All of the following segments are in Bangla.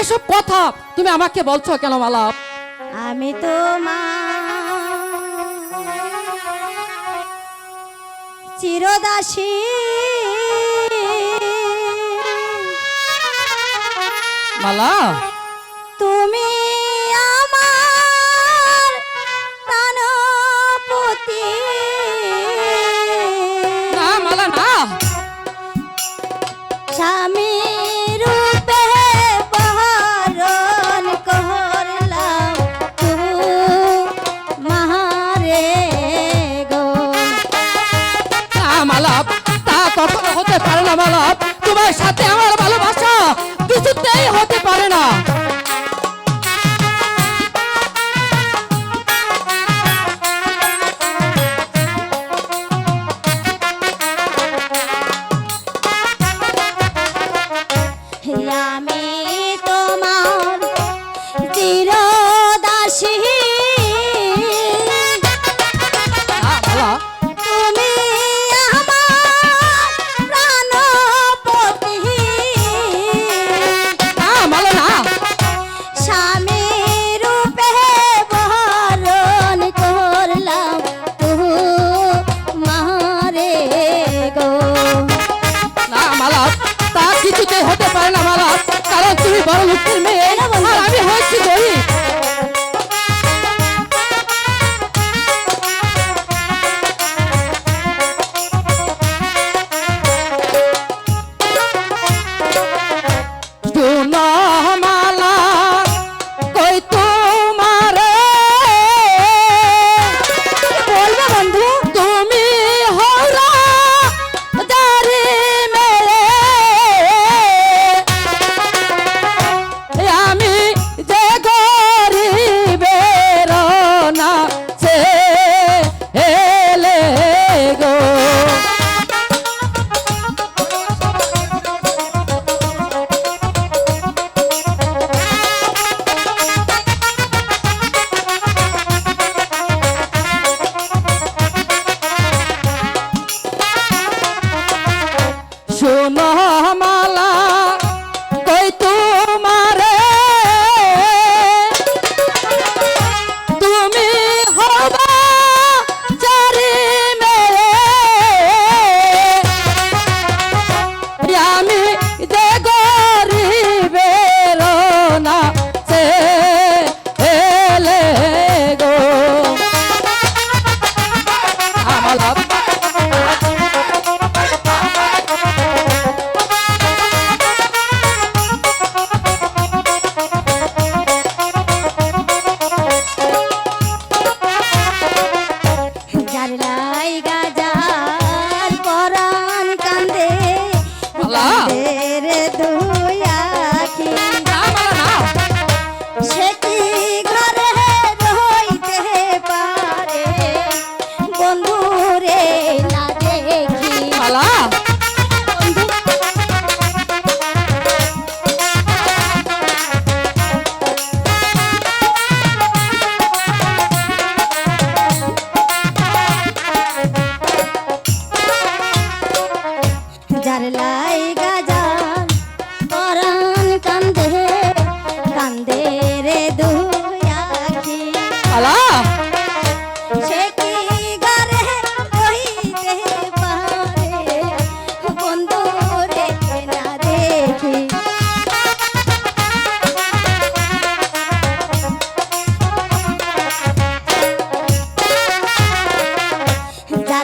এসব কথা তুমি আমাকে বলছো কেন মালাপ আমি তো চিরদাসী। মালা? তুমি আমার প্রাণপতি। জমালাপ তোমার সাথে আমার ভালোবাসা কিছুতেই হতে পারে না।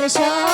show.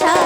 শাস্ত্রে